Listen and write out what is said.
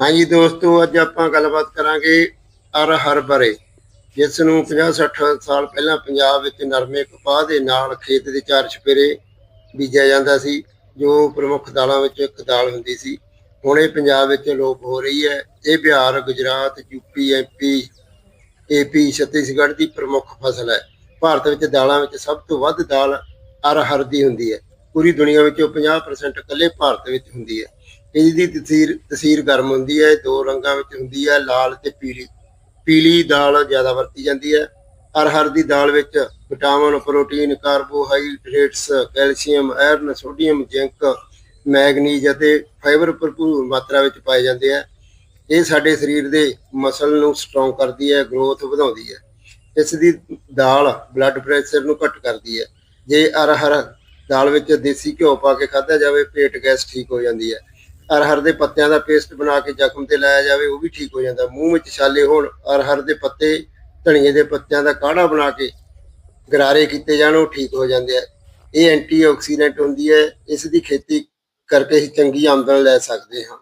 ਹਾਂਜੀ ਦੋਸਤੋ, ਅੱਜ ਆਪਾਂ ਗੱਲਬਾਤ ਕਰਾਂਗੇ ਅਰ ਹਰ ਬਰੇ ਜਿਸ ਨੂੰ 50-60 ਸਾਲ ਪਹਿਲਾਂ ਪੰਜਾਬ ਵਿੱਚ ਨਰਮੇ ਕਪਾਹ ਦੇ ਨਾਲ ਖੇਤ ਦੇ ਚਾਰ ਛਪੇਰੇ ਬੀਜਿਆ ਜਾਂਦਾ ਸੀ, ਜੋ ਪ੍ਰਮੁੱਖ ਦਾਲਾਂ ਵਿੱਚ ਇੱਕ ਦਾਲ ਹੁੰਦੀ ਸੀ। ਹੁਣ ਇਹ ਪੰਜਾਬ ਵਿੱਚ ਲੋਪ ਹੋ ਰਹੀ ਹੈ। ਇਹ Bihar, Gujarat UP MP AP Chhattisgarh ਦੀ ਪ੍ਰਮੁੱਖ ਫਸਲ ਹੈ। ਭਾਰਤ ਵਿੱਚ ਦਾਲਾਂ ਵਿੱਚ ਸਭ ਤੋਂ ਵੱਧ ਦਾਲ ਅਰਹਰ ਦੀ ਹੁੰਦੀ ਹੈ। ਪੂਰੀ ਦੁਨੀਆ ਵਿੱਚੋਂ 50% ਇਕੱਲੇ ਭਾਰਤ ਵਿੱਚ ਹੁੰਦੀ ਹੈ। ਇਹਦੀ ਤਸੀਰ ਤਸੀਰ ਗਰਮ ਹੁੰਦੀ ਹੈ, ਦੋ ਰੰਗਾਂ ਵਿੱਚ ਹੁੰਦੀ ਹੈ, ਲਾਲ ਤੇ ਪੀਲੀ। ਪੀਲੀ ਦਾਲ ਜ਼ਿਆਦਾ ਵਰਤੀ ਜਾਂਦੀ ਹੈ। ਅਰਹਰ ਦੀ ਦਾਲ ਵਿੱਚ vitamin, protein, carbohydrates, calcium, iron, sodium, zinc, manganese ਅਤੇ ਫਾਈਬਰ ਭਰਪੂਰ ਮਾਤਰਾ ਵਿੱਚ ਪਾਏ ਜਾਂਦੇ ਆ। ਇਹ ਸਾਡੇ ਸਰੀਰ ਦੇ ਮਸਲ ਨੂੰ ਸਟਰੋਂਗ ਕਰਦੀ ਹੈ ਗਰੋਥ ਵਧਾਉਂਦੀ ਹੈ। ਇਸ ਦੀ ਦਾਲ ਬਲੱਡ ਪ੍ਰੈਸ਼ਰ ਨੂੰ ਘੱਟ ਕਰਦੀ ਹੈ। ਜੇ ਅਰਹਰ ਦਾਲ ਵਿੱਚ ਦੇਸੀ ਘਿਓ ਪਾ ਕੇ ਖਾਧਾ ਜਾਵੇ, ਪੇਟ ਗੈਸ ਠੀਕ ਹੋ ਜਾਂਦੀ ਹੈ। ਅਰਹਰ ਦੇ ਪੱਤਿਆਂ ਦਾ ਪੇਸਟ ਬਣਾ ਕੇ ਜ਼ਖਮ ਤੇ ਲਾਇਆ ਜਾਵੇ, ਉਹ ਵੀ ਠੀਕ ਹੋ ਜਾਂਦਾ। ਮੂੰਹ ਵਿੱਚ ਛਾਲੇ ਹੋਣ ਅਰਹਰ ਦੇ ਪੱਤੇ, ਧਨੀਏ ਦੇ ਪੱਤਿਆਂ ਦਾ ਕਾੜਾ ਬਣਾ ਕੇ ਗਰਾਰੇ ਕੀਤੇ ਜਾਣ, ਉਹ ਠੀਕ ਹੋ ਜਾਂਦੇ ਆ। ਇਹ ਐਂਟੀਆਕਸੀਡੈਂਟ ਹੁੰਦੀ ਹੈ, ਇਸ ਦੀ ਖੇਤੀ ਕਰਕੇ ਹੀ ਚੰਗੀ ਆਮਦਨ ਲੈ ਸਕਦੇ ਹਾਂ।